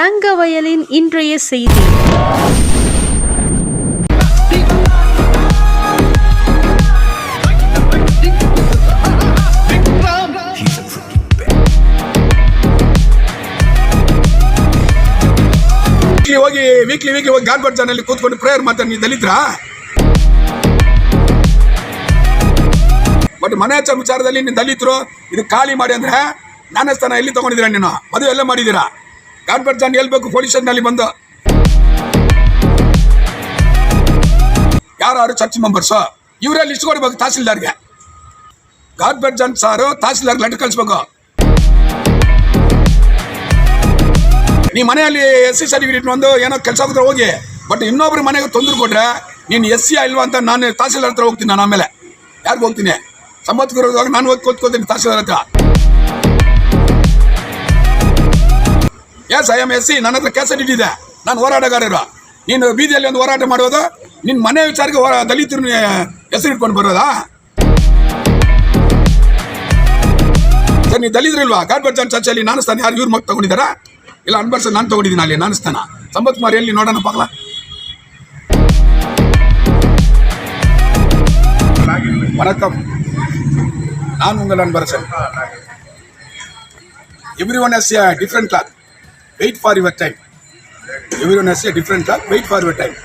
தங்கவயலின் இன்றைய செய்தி ವೀಕ್ಲಿ ಹೋಗಿ ವೀಕ್ಲಿ ವೀಕ್ಲಿ ಹೋಗಿ ಗಾರ್ಬೆಟ್ ಚಾನಲ್ಲಿ ಕೂತ್ಕೊಂಡು ಪ್ರೇಯರ್ ಮಾಡ್ತಾರೆ ನೀವು ದಲಿತರ ಬಟ್ ಮನೆ ಹಚ್ಚ ವಿಚಾರದಲ್ಲಿ ನೀವು ದಲಿತರು ಇದು ಖಾಲಿ ಮಾಡಿ ಅಂದ್ರೆ ಜ್ಞಾನಸ್ಥಾನ ಎಲ್ಲಿ ತಗೊಂಡಿದ್ದೀರಾ ನೀನು ಮದುವೆ ಎಲ್ಲ ಮಾಡಿದ್ದೀರಾ ಗಾರ್ಬೆಟ್ ಬರ್ತಾನೆ ಹೇಳ್ಬೇಕು ಪೊಲೀಸರ್ನಲ್ಲಿ ಬಂದು. ಯಾರು ಚರ್ಚ್ ಮೆಂಬರ್ಸು ಇವರೇ ಲಿಸ್ಟ್ ಕೊಡ್ಬೇಕು ತಹಸೀಲ್ದಾರ್ಗೆ. ಗಾರ್ಬೆಟ್ ಜನ್ ಸಾರು ತಹಸೀಲ್ದಾರ್ ಲೆಟರ್ ಕಳಿಸ್ಬೇಕು. ನೀ ಮನೆಯಲ್ಲಿ ಎಸ್ ಸಿ ಸರ್ಟಿಫಿಕೇಟ್ ಒಂದು ಏನೋ ಕೆಲಸ ಆಗುತ್ತೆ ಹೋಗಿ. ಬಟ್ ಇನ್ನೊಬ್ರು ಮನೆಗೆ ತೊಂದರೆ ಕೊಟ್ರೆ ನೀನು ಎಸ್ ಸಿ ಇಲ್ವಾ ಅಂತ ನಾನು ತಹಸೀಲ್ದಾರ್ ಹತ್ರ ಹೋಗ್ತೀನಿ ನಾನು ಆಮೇಲೆ. ಯಾರಿಗೆ ಹೋಗ್ತೀನಿ? ಸಂಬತ್ ಗುರು ನಾನು ಹೋಗಿ ಕೂತ್ಕೋತೀನಿ ತಹಸೀಲ್ದಾರ್ ಹತ್ರ. S I M S C ನನ್ನ ಹತ್ರ ಕೆಲಸ ಇದೆ ನಾನು ಹೋರಾಟಗಾರರು ನೀನು ಬೀದಿಯಲ್ಲಿ ಒಂದು ಹೋರಾಟ ಮಾಡೋದು ನಿನ್ನ ಮನೆ ವಿಚಾರಕ್ಕೆ ಹೋರಾ- ದಲಿತರು ಹೆಸರು ಇಟ್ಕೊಂಡು ಬರೋದಾ ಸರ್ ನೀವು ದಲಿತರಿಲ್ವಾ ಗಾರ್ಬೆಟ್ ಜಾನ್ ಚರ್ಚಲ್ಲಿ ನಾನು ಸ್ಥಾನ ಯಾರು ಇವ್ರು ಮಗ ತಗೊಂಡಿದ್ದಾರಾ ಇಲ್ಲ ಅನ್ಬರ್ಸ ನಾನು ತಗೊಂಡಿದ್ದೀನಿ ಅಲ್ಲಿ ನಾನು ಸ್ಥಾನ ಸಂಪತ್ ಕುಮಾರ್ ಎಲ್ಲಿ ನೋಡೋಣ ಪಾಕ್ಲ வணக்கம் நான் உங்கள் Anbarasan everyone as a different clock wait for your time everyone is a different wait for your time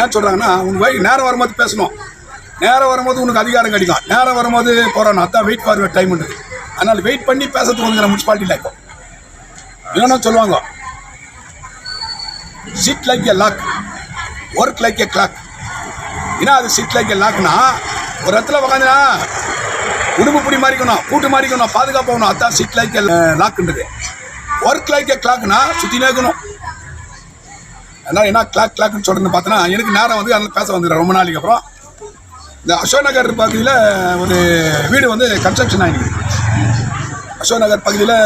ஏன் சொல்கிறாங்கன்னா உன் வை நேரம் வரும்போது பேசணும். நேரம் வரும்போது உனக்கு அதிகாரம் கிடைக்கும். நேரம் வரும்போது போகிறோம் அதான் வெயிட் ஃபார் யுவர் டைம்ன்றது அதனால் வெயிட் பண்ணி பேசுறதுக்கு வந்துக்கிற முனிசிபாலிட்டியில் இப்போ இல்லைன்னா சொல்லுவாங்க? Sit like a lock work like a clock ஏன்னா அது சிட் லைக் எ லாக்னா ஒரு இடத்துல உக்காந்துனா உடுப்பு பிடி மாறிக்கணும். கூட்டு மாறிக்கணும். பாதுகாப்பாகணும் அதான் சிட் லைக் லாக்குன்றது ஒர்க் லைக் ஏ கிளாக்னா சுற்றினே இருக்கணும் அதனால் என்ன கிளாக் கிளாக்னு சொல்கிறேன்னு பார்த்தோன்னா எனக்கு நேரம் வந்து அதில் பேச வந்துடுறேன் ரொம்ப நாளைக்கு அப்புறம். இந்த அசோக் நகர் பகுதியில் ஒரு வீடு வந்து கன்ஸ்ட்ரக்ஷன் ஆகிருக்கு அசோக் நகர் பகுதியில்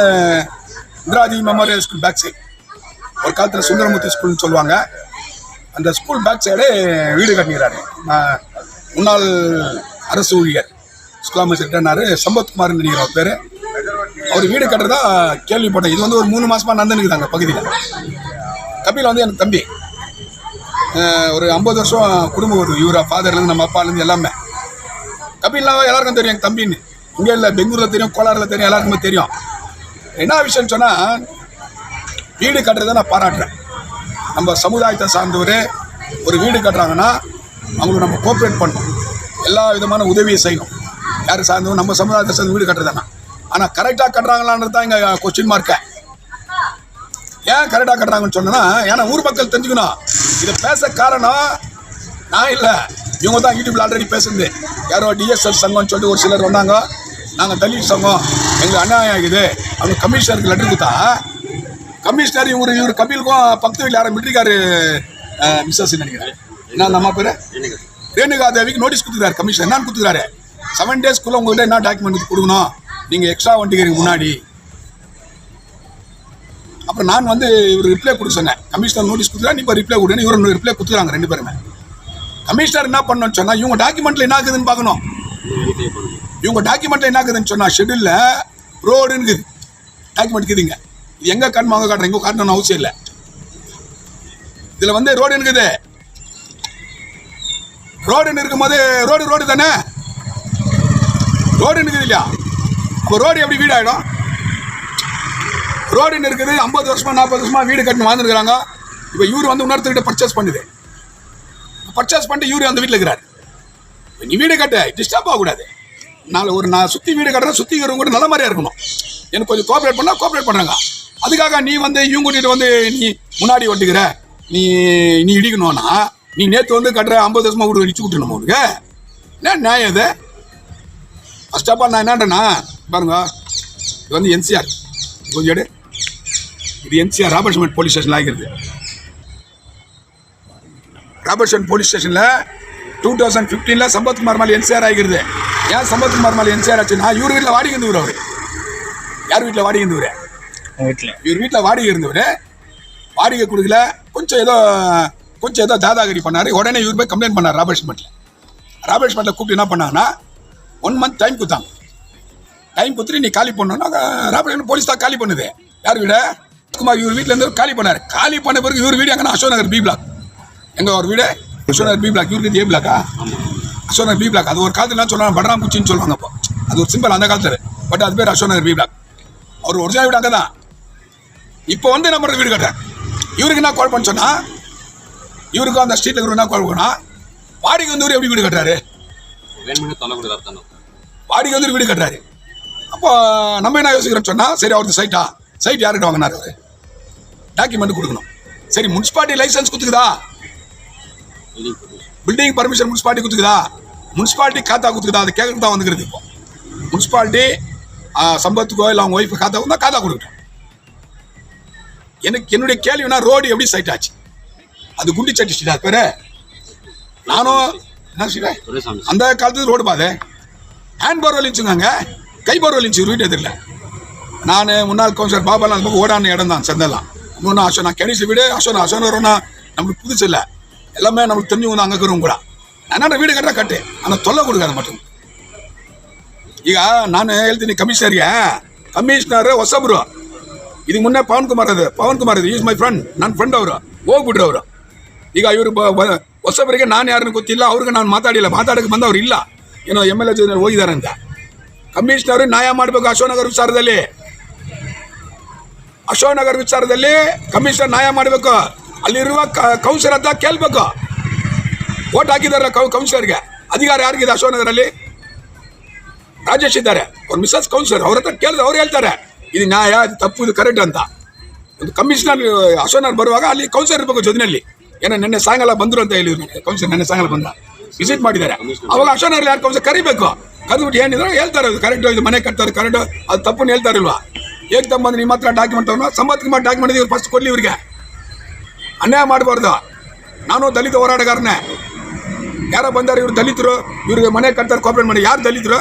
Indiraji memorial school back side ஒரு காலத்தில் சுந்தரமூர்த்தி ஸ்கூல்னு சொல்லுவாங்க. அந்த ஸ்கூல் பேக் சைடு வீடு கட்டிக்கிறாரு முன்னாள் அரசு ஊழியர். ஸ்கூல் அமைச்சர் சம்பத்குமார்னு சம்பத்குமார் நினைக்கிற பேர். அவர் வீடு கட்டுறதா கேள்விப்பட்டேன். இது வந்து ஒரு மூணு மாசமா நடந்துனுக்குது அந்த பகுதியில். கபில் வந்து எனக்கு தம்பி. ஒரு ஐம்பது வருஷம் குடும்பம் ஒரு இவரா ஃபாதர்லேருந்து நம்ம அப்பாலேருந்து எல்லாமே. கபில்லாம் எல்லாருக்கும் தெரியும் எங்கள் தம்பின்னு. இங்கே இல்லை பெங்களூரில் தெரியும் கோலாரில் தெரியும் எல்லாருக்குமே தெரியும். என்ன விஷயம்னு சொன்னால் வீடு கட்டுறதை நான் பாராட்டுறேன். நம்ம சமுதாயத்தை சார்ந்தவர் ஒரு வீடு கட்டுறாங்கன்னா அவங்களுக்கு நம்ம கோஆப்ரேட் பண்ணணும். எல்லா விதமான உதவியை செய்யணும். யார் சார்ந்தவங்க? நம்ம சமுதாயத்தை சார்ந்த வீடு கட்டுறதுனா ஆனால் கரெக்டாக கட்டுறாங்களான்றது தான் இங்கே கொஸ்டின் மார்க்க ஏன் கரெக்டாக கட்டுறாங்கன்னு சொன்னா ஏன்னா ஊர் மக்கள் தெரிஞ்சுக்கணும். இதை பேச காரணம் நான் இல்லை. இவங்க தான் யூடியூப்ல ஆல்ரெடி பேசுறது யாரோ டிஎஸ்எல் சங்கம்னு சொல்லிட்டு ஒரு சிலர் வந்தாங்க. நாங்கள் தலித் சங்கம். எங்களுக்கு அநியாயம் ஆகுது. அவங்க கமிஷனருக்கு லெட்டர் கொடுத்தா கமிஷனர் இவர் இவர் கபிலுக்கும் பக்கத்து வீட்டில் யாரும் மிலிட்ரிக்காரு மிஸ்ஸஸ் நினைக்கிறேன். என்ன நம்ம பேர்? ரேணுகா. தேவிக்கு நோட்டீஸ் கொடுத்துருக்காரு கமிஷனர். என்னன்னு கொடுத்துருக்காரு செவன் டேஸ்க்குள்ளே உங்கள்கிட்ட என்ன டாக்குமெண்ட் கொடுக்கணும்? நீங்கள் எக்ஸ்ட்ரா வண்டிக்கிறீங்க முன்னாடி. அப்புறம் நான் வந்து இவர் ரிப்ளை கொடுக்க சொன்னேன். கமிஷனர் நோட்டீஸ் கொடுத்தா நீ இப்போ ரிப்ளை கொடுன்னு இவர் ரிப்ளை கொடுத்துறாங்க ரெண்டு பேருமே. கமிஷனர் என்ன பண்ணணும்னு சொன்னால் இவங்க டாக்குமெண்ட்டில் என்ன ஆகுதுன்னு பார்க்கணும். இவங்க டாக்குமெண்ட்டில் என்ன ஆகுதுன்னு சொன்னால் ஷெட்யூலில் ரோடுன்னு இருக்குது. டாக்குமெண்ட் இருக்குதுங்க. இது எங்கே காட்டணும் அங்கே காட்டுறேன் இங்கே காட்டணும்னு அவசியம் இல்லை. இதில் வந்து ரோடு இருக்குது. ரோடுன்னு இருக்கும்போது ரோடு ரோடு தானே? ரோடு இருக்குது இல்லையா? இப்போ ரோடு எப்படி வீடு ஆகிடும் ரோடுன்னு இருக்குது ஐம்பது வருஷமா நாற்பது வருஷமா வீடு கட்டினு வாழ்ந்துருக்காங்க இப்போ இவர் வந்து இன்னொருத்தர்கிட்ட பர்ச்சேஸ் பண்ணுது பர்ச்சேஸ் பண்ணிட்டு இவர் அந்த வீட்டில் இருக்கிறார். நீ வீடு கட்ட டிஸ்டர்ப் ஆகக்கூடாது. நாளை ஒரு நான் சுற்றி வீடு கட்டுறேன் சுற்றி இருக்கிறவங்க கூட நல்ல மாதிரியாக இருக்கணும். எனக்கு கொஞ்சம் கோஆப்ரேட் பண்ணால் கோஆப்ரேட் பண்ணுறாங்க அதுக்காக நீ வந்து இவங்க கூட்டிகிட்டு வந்து நீ முன்னாடி ஒட்டுக்கிற. நீ நீ இடிக்கணும்னா நீ நேற்று வந்து கட்டுற ஐம்பது வருஷமாக வீடு இடிச்சு விட்டுணும் உனக்கு? என்ன நியாயம் இது? ஃபஸ்ட் ஆஃப் ஆல் நான் என்னன்றேன்னா பாருங்க இது வந்து என்சிஆர். கொஞ்சம் எடு இது என்சிஆர் ராபர்ட்ஸ்மெண்ட் போலீஸ் ஸ்டேஷனில் ஆகிறது ராபர்ட்ஸ்மெண்ட் போலீஸ் ஸ்டேஷனில் டூ தௌசண்ட் ஃபிஃப்டீனில் சம்பத்குமார் மேலே என்சிஆர் ஆகிறது ஏன் சம்பத்குமார் மேலே என்சிஆர் ஆச்சுன்னா இவர் வீட்டில் வாடகை இருந்தவர் அவர். யார் வீட்டில் வாடகை இருந்தவர்? வீட்டில். இவர் வீட்டில் வாடகை இருந்தவர். வாடகை கொடுக்கல. கொஞ்சம் ஏதோ கொஞ்சம் ஏதோ தாதாகிரி பண்ணார். உடனே இவர் போய் கம்ப்ளைண்ட் பண்ணார் ராபர்ட்ஸ்மெண்ட்டில் ராபர்ட்ஸ்மெண்ட்டில் கூப்பிட்டு என்ன பண்ணாங்கன்னா ஒன் மந்த் டைம் கொடுத்தாங்க. டைம் கொடுத்துட்டு நீ காலி பண்ணணும்னா ராபர்ட்ஸ்மெண்ட் போலீஸ் தான் காலி பண்ணுது. யார் வீட? குமார் இவர் வீட்டில் இருந்து காலி பண்ணார். காலி பண்ண பிறகு இவர் வீடு எங்கன்னா அசோக் நகர் பி பிளாக் எங்க ஒரு வீடு? அசோக் நகர் பி பிளாக் இவருக்கு ஏ பிளாக்கா அசோக் நகர் பி பிளாக் அது ஒரு காலத்துல சொல்லுவாங்க படராம் பூச்சின்னு சொல்லுவாங்க அப்போ. அது ஒரு சிம்பிள் அந்த காலத்துல. பட் அது பேர் அசோக் நகர் பி பிளாக் அவர் ஒரிஜினல் வீடு அங்கே தான் இப்போ வந்து நம்ம வீடு கட்டுறேன் இவருக்கு என்ன கால் பண்ண சொன்னா இவருக்கும் அந்த ஸ்ட்ரீட்ல இருக்கிற என்ன கால் பண்ணா வாடகை வந்து எப்படி வீடு கட்டுறாரு? வாடகை வந்து வீடு கட்டுறாரு. அப்போ நம்ம என்ன யோசிக்கிறோம் சொன்னா சரி அவருக்கு சைட்டா சைட் யார்கிட்ட வாங்கினாரு அவரு? டாக்குமெண்ட் கொடுக்கணும். சரி முனிசிபாலிட்டி லைசன்ஸ் கொடுத்துக்குதா பில்டிங் பர்மிஷன் முனிசிபாலிட்டி கொடுத்துக்குதா முனிசிபாலிட்டி காத்தா கொடுத்துக்குதா அது கேட்கறது தான் வந்துக்கிறது இப்போ. முனிசிபாலிட்டி சம்பத்துக்கோ இல்லை அவங்க ஒய்ஃபு காத்தா கொடுத்தா காத்தா கொடுக்கட்டும். எனக்கு என்னுடைய கேள்வினா ரோடு எப்படி சைட் ஆச்சு? அது குண்டி சட்டி ஸ்ட்ரீட் அது பேரு? நானும் என்ன ஸ்ட்ரீட் துரைசாமி அந்த காலத்து ரோடு பாது. ஹேண்ட் இருந்துச்சுங்க கை போர்வெல் இருந்துச்சு ஒரு வீட்டு எதிரில் நான் முன்னாள் கவுன்சிலர் பாபாலாம் அந்த பக்கம் ஓடான இடம் தான் செந்தெல்லாம் இன்னொன்று அசோ நான் கணிச வீடு அசோனா அசோனா நம்மளுக்கு புதுசு இல்லை எல்லாமே நம்மளுக்கு தெரிஞ்சவங்க தான் அங்கே இருக்கிறவங்க கூட நான் வீடு கட்டுறா கட்டு ஆனால் தொல்லை கொடுக்காத மட்டும் ಈಗ ನಾನು ಹೇಳ್ತೀನಿ ಕಮಿಷನರ್ಗೆ ಕಮಿಷನರ್ ಹೊಸಬ್ರು ಇದಕ್ಕೆ ಮುನ್ನೆ ಪವನ್ ಕುಮಾರ್ ಅದು ಪವನ್ ಕುಮಾರ್ ಅದು ಈಸ್ ಮೈ ಫ್ರೆಂಡ್ ನನ್ನ ಫ್ರೆಂಡ್ ಅವರು ಹೋಗ್ಬಿಟ್ರು ಅವರು ಈಗ ಇವರು ಬ- ಬ- ಹೊಸಬರಿಗೆ ನಾನು ಯಾರನ್ನು ಗೊತ್ತಿಲ್ಲ ಅವ್ರಿಗೆ ನಾನು ಮಾತಾಡಿಲ್ಲ ಮಾತಾಡಕ್ಕೆ ಬಂದವ್ರು ಇಲ್ಲ ಏನೋ ಎಮ್ ಎಲ್ ಎ ಜೊತೆ ಹೋಗಿದ್ದಾರೆ ಅಂತ ಕಮಿಷನರ್ ನ್ಯಾಯ ಮಾಡಬೇಕು ಅಶೋಕನಗರ ವಿಚಾರದಲ್ಲಿ. ಅಶೋಕನಗರ ವಿಚಾರದಲ್ಲಿ ಕಮಿಷನರ್ ನ್ಯಾಯ ಮಾಡಬೇಕು. ಅಲ್ಲಿರುವ ಕೌನ್ಸಿಲರ್ ಅಂತ ಕೇಳಬೇಕು. ಓಟ್ ಹಾಕಿದಾರಲ್ಲ ಕೌ, ಕೌನ್ಸಿಲರ್ಗೆ. ಅಧಿಕಾರ ಯಾರಿಗಿದೆ ಅಶೋಕನಗರಲ್ಲಿ? ರಾಜೇಶ್ ಇದ್ದಾರೆ. ಅವ್ರ ಮಿಸಸ್ ಕೌನ್ಸಿಲರ್. ಅವ್ರ ಹತ್ರ ಕೇಳಿದ್ರೆ ಅವ್ರು ಹೇಳ್ತಾರೆ. ಇದು ನ್ಯಾಯ, ಇದು ತಪ್ಪು, ಇದು ಕರೆಕ್ಟ್ ಅಂತ. ಒಂದು ಕಮಿಷನರ್, ಅಶೋಕನಗರ್ ಬರುವಾಗ ಅಲ್ಲಿ ಕೌನ್ಸಿಲರ್ ಇರಬೇಕು ಜೊತೆಯಲ್ಲಿ. ಏನೋ ನಿನ್ನೆ ಸಾಯಂಕಾಲ ಬಂದರು ಅಂತ ಹೇಳಿದ್ರು. ಕೌನ್ಸಿಲರ್ ನಿನ್ನೆ ಸಾಯಂಕಾಲ ಬಂದ. ವಿಸಿಟ್ ಮಾಡಿದ್ದಾರೆ. ಅವಾಗ ಅಶೋನರ್ ಯಾರು ಕೌನ್ಸಿಲ್ ಕರಿಬೇಕು? ಕರೆದ್ಬಿಟ್ಟು ಏನಿದ್ರು ಹೇಳ್ತಾರೆ ಕರೆಕ್ಟ್ ಇದು ಮನೆ ಕಟ್ತಾರೆ ಕರೆಕ್ಟ್ ಅದು ತಪ್ಪು ಹೇಳ್ತಾರಿಲ್ವಾ ಹೇಗೆ ತಮ್ಮಂದು ನಿಮ್ಮ ಹತ್ರ ಡಾಕ್ಯುಮೆಂಟ್ ತಗೊಂಡು ಸಂಬತ್ ಕುಮಾರ್ ಡಾಕ್ಯುಮೆಂಟ್ ಇವ್ರು ಫಸ್ಟ್ ಕೊಡ್ಲಿ ಇವ್ರಿಗೆ. ಅನ್ಯಾಯ ಮಾಡಬಾರ್ದು. ನಾನು ದಲಿತ ಹೋರಾಟಗಾರನೇ. ಯಾರೋ ಬಂದಾರ ಇವ್ರು ದಲಿತರು, ಇವ್ರಿಗೆ ಮನೆ ಕಟ್ತಾರೆ ಕೋಪರೇಟ್ ಮಾಡಿ. ಯಾರು ದಲಿತರು?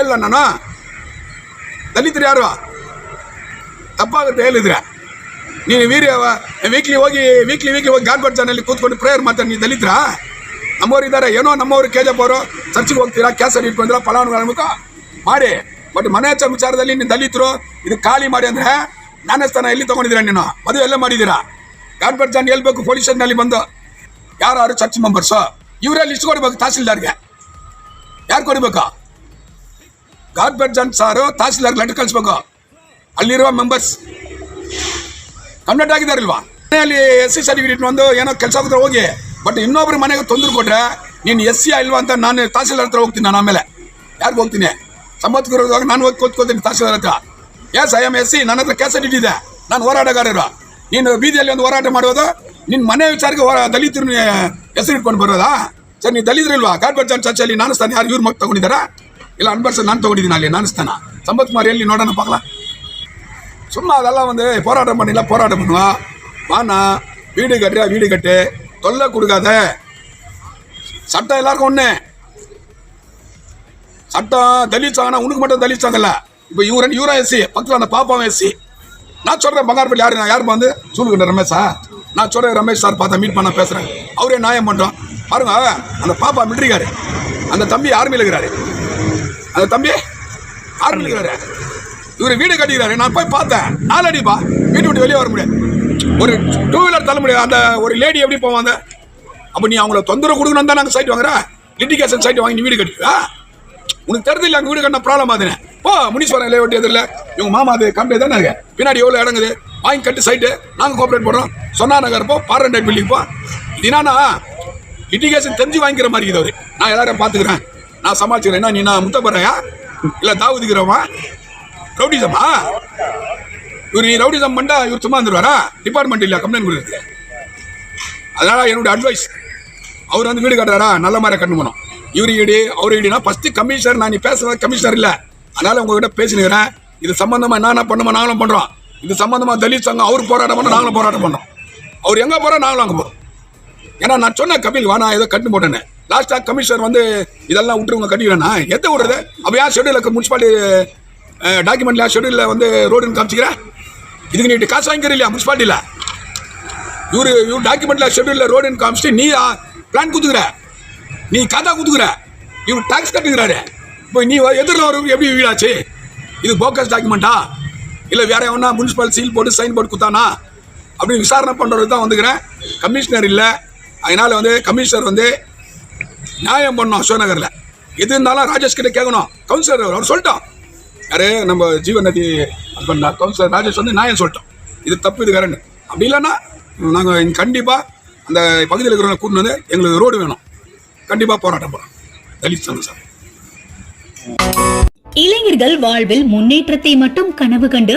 ಎಲ್ಲ ನಾನು. ದಲಿತರು ಯಾರು? ತಪ್ಪಾಗುತ್ತೆ ಹೇಳಿದ್ರೆ. ನೀನು ವೀರ್ಯ ವೀಕ್ಲಿ ಹೋಗಿ ವೀಕ್ಲಿ ವೀಕ್ಲಿ ಹೋಗಿ ಗಾರ್ಬರ್ ಚಾನಲ್ಲಿ ಕೂತ್ಕೊಂಡು ಪ್ರೇಯರ್ ಮಾಡ್ತಾರೆ ನೀನು ದಲಿತರ? ನಮ್ಮವ್ರು ಇದ್ದಾರೆ. ಏನೋ ನಮ್ಮವರು ಕೆ ಜಿ ಅವರು ಚರ್ಚಿಗೆ ಹೋಗ್ತೀರಾ ಕ್ಯಾಸಲ್ಲಿ ಇಟ್ಕೊಂಡಿರೋ ಫಲಾನುಭವಿ ಮಾಡಿ. ಬಟ್ ಮನೆ ಹಚ್ಚ ವಿಚಾರದಲ್ಲಿ ನೀನು ದಲಿತರು ಇದು ಖಾಲಿ ಮಾಡಿ ಅಂದರೆ ಜ್ಞಾನಸ್ಥಾನ ಸ್ಥಾನ ಎಲ್ಲಿ ತೊಗೊಂಡಿದ್ದೀರಾ ನೀನು? ಮದುವೆ ಎಲ್ಲ ಮಾಡಿದ್ದೀರಾ? ಗಾರ್ಬರ್ ಜಾನ್ ಹೇಳ್ಬೇಕು ಪೊಲೀಸ್ ಸ್ಟೇಷನ್ನಲ್ಲಿ ಬಂದು. ಯಾರು ಚರ್ಚ್ ಮೆಂಬರ್ಸು ಇವರೇ ಲಿಸ್ಟ್ ಕೊಡ್ಬೇಕು ತಹಸೀಲ್ದಾರ್ಗೆ. ಯಾರು ಕೊಡಬೇಕು? ಗಾರ್ಬೆಟ್ ಜಾನ್ ಸಾರು ತಹಸೀಲ್ದಾರ್ ಲೆಟರ್ ಕಳಿಸ್ಬೇಕು. ಅಲ್ಲಿರುವ ಮೆಂಬರ್ಸ್ ಕಂಪ್ಲೇಂಟ್ ಆಗಿದಾರಲ್ವಾ ಮನೆಯಲ್ಲಿ ಎಸ್ ಸಿ ಸರ್ಟಿಫಿಕೇಟ್ ಒಂದು ಏನೋ ಕೆಲಸ ಹೋಗಿ. ಬಟ್ ಇನ್ನೊಬ್ರು ಮನೆಗೆ ತೊಂದರೆ ಕೊಟ್ರೆ ನೀನು ಎಸ್ ಸಿ ಇಲ್ವಾ ಅಂತ ನಾನು ತಹಸೀಲ್ದಾರ್ ಹತ್ರ ಹೋಗ್ತೀನಿ ನಾನು ಆಮೇಲೆ ಯಾರಿಗೆ ಹೋಗ್ತೀನಿ ಸಂಬತ್ಗೆ ಇರೋದಾಗ ನಾನು ಹೋಗಿ ಕೂತ್ಕೊಳ್ತೀನಿ ತಹಸೀಲ್ದಾರ್ ಹತ್ರ S I M S C ನನ್ನ ಹತ್ರ ಕೆಲಸ ಇದೆ ನಾನು ಹೋರಾಟಗಾರರು ನೀನು ಬೀದಿಯಲ್ಲಿ ಒಂದು ಹೋರಾಟ ಮಾಡೋದು ನಿನ್ನ ಮನೆ ವಿಚಾರಕ್ಕೆ ಹೋರಾ ದಲಿತರು ಹೆಸರು ಇಟ್ಕೊಂಡು ಬರೋದಾ ಸರ್ ನೀವು ದಲಿತರಿಲ್ವಾ ಗಾರ್ಬೆಟ್ ಜನ್ ಚರ್ಚಲ್ಲಿ ನಾನು ಸ್ಥಾನ ಯಾರು ಇವ್ರು ಮಕ್ಕಳು ತಗೊಂಡಿದ್ದಾರಾ ಇಲ್ಲ ಅನ್ಬರ್ಸ ನಾನು ತಗೊಂಡಿದ್ದೀನಿ ಅಲ್ಲಿ ನಾನು ಸ್ಥಾನ ಸಂಬತ್ ಕುಮಾರ್ ಎಲ್ಲಿ ನೋಡೋಣ ಪಾಕಲ சும்மா அதெல்லாம் வந்து போராட்டம் பண்ணில போராட்டம் பண்ணுவான் வானா வீடு கட்டுறியா வீடு கட்டு தொல்லை கொடுக்காத. சட்டம் எல்லாருக்கும் ஒன்று சட்டம் தலிச்சாங்கன்னா உனக்கு மட்டும் தலிச்சாங்கல்ல இப்போ இவரன் இவரும் எஸ்சி பக்கத்தில் அந்த பாப்பாவும் எஸ்சி நான் சொல்கிறேன் பங்காரப்பள்ளி யாரு? நான் யார் வந்து? சூழ்கிட்ட ரமேஷா. நான் சொல்கிறேன் ரமேஷ் சார் பார்த்தா மீட் பண்ண பேசுகிறேன் அவரே நியாயம் பண்ணுறோம் பாருங்க அந்த பாப்பா மிலிட்ரிக்காரு அந்த தம்பி ஆர்மியில் இருக்கிறாரு. அந்த தம்பி ஆர்மியில் இருக்கிறாரு. இவர் வீடு கட்டிக்கிறாரு. நான் போய் பார்த்தேன். நாலடிப்பா வீட்டு விட்டு வெளியே வர முடியாது. ஒரு டூ வீலர் தள்ள முடியாது. அந்த ஒரு லேடி எப்படி போவாங்க அப்போ நீ அவங்கள தொந்தரவு கொடுக்கணும் தான் நாங்கள் சைட் வாங்குற? லிட்டிகேஷன் சைட் வாங்கி நீ வீடு கட்டிக்கிறா உனக்கு தெரிஞ்சு அங்கே வீடு கட்டின ப்ராப்ளம் ஆகுதுன்னு. போ முனீஸ்வரன் லேவட்டி எதிரில். இவங்க மாமா அது கம்பெனி தானே இருக்கு பின்னாடி எவ்வளோ இடங்குது வாங்கி கட்டு சைட்டு நாங்கள் கோஆப்ரேட் பண்ணுறோம் சொன்னா நகர் போ பாரண்டைட் பில்டிங் போ. இது என்னன்னா லிட்டிகேஷன் தெரிஞ்சு வாங்கிக்கிற மாதிரி இருக்குது அவர். நான் எல்லாரையும் பார்த்துக்கிறேன். நான் சமாளிச்சுக்கிறேன். என்ன நீ நான் முத்தப்படுறையா? இல்லை தாவுதிக்கிறவா? ரவுடிசமா? இவர் நீ ரவுடிசம் பண்ணா இவர் சும்மா வந்துருவாரா டிபார்ட்மெண்ட் இல்லையா? கம்ப்ளைண்ட் கொடுக்குறது அதனால் என்னுடைய அட்வைஸ் அவர் வந்து வீடு கட்டுறாரா? நல்ல மாதிரி கட்டணும் இவர் ஈடு அவர் ஈடுனா ஃபஸ்ட்டு கமிஷனர் நான் நீ பேசுகிற கமிஷனர் இல்லை. அதனால் உங்ககிட்ட பேசினுக்கிறேன். இது சம்மந்தமாக என்னென்ன பண்ணுமோ நாங்களும் பண்ணுறோம் இது சம்மந்தமாக தலித் சங்கம் அவர் போராட்டம் பண்ண நாங்களும் போராட்டம் பண்ணோம் அவர் எங்கே போகிறோம் நாங்களும் அங்கே போகிறோம் ஏன்னா நான் சொன்னேன் கபில் வா நான் ஏதோ கட்டு போட்டேன்னு. லாஸ்ட்டாக கமிஷனர் வந்து இதெல்லாம் விட்டுருவங்க கட்டிக்கிறேன்னா எந்த விடுறது? அப்போ ஏன் ஷெடியூல் முனிசிபாலிட்டி டாக்குமெண்ட்ல ஷெடியூலில் வந்து ரோடுன்னு காமிச்சிக்கிறேன் இதுக்கு நீ காசு வாங்கிக்கிற இல்லையா முனிசிபாலிட்டியில் இவர் இவர் டாக்குமெண்ட்டில் ஷெட்யூலில் ரோடுன்னு காமிச்சிட்டு நீ பிளான் கொடுத்துக்கிற. நீ கதா கொடுத்துக்கிற. இவர் டாக்ஸ் கட்டுக்கிறாரு. இப்போ நீ எதிரில் ஒரு எப்படி வீடாச்சு இது போக்கஸ் டாக்குமெண்ட்டா இல்லை வேற எவனா முனிசிபல் சீல் போட்டு சைன் போட்டு கொடுத்தானா? அப்படின்னு விசாரணை பண்ணுறது தான் வந்துக்கிறேன். கமிஷனர் இல்லை. அதனால் வந்து கமிஷனர் வந்து நியாயம் பண்ணணும் அசோகநகரில் எது இருந்தாலும் ராஜேஷ் கிட்ட கேட்கணும். கவுன்சிலர் அவர் சொல்லிட்டோம் யாரு? நம்ம ஜீவநதி ஹஸ்பண்ட் கவுன்சிலர் ராஜேஷ் வந்து நியாயம் சொல்லிட்டோம்? இது தப்பு இது வேறன்னு. அப்படி இல்லைன்னா நாங்கள் கண்டிப்பாக அந்த பகுதியில் இருக்கிறவங்க கூட்டு வந்து எங்களுக்கு ரோடு வேணும். கண்டிப்பாக போராட்டம் போகிறோம் தலித் சங்கம் சார். இளைஞர்கள் வாழ்வில் முன்னேற்றத்தை மட்டும் கனவு கண்டு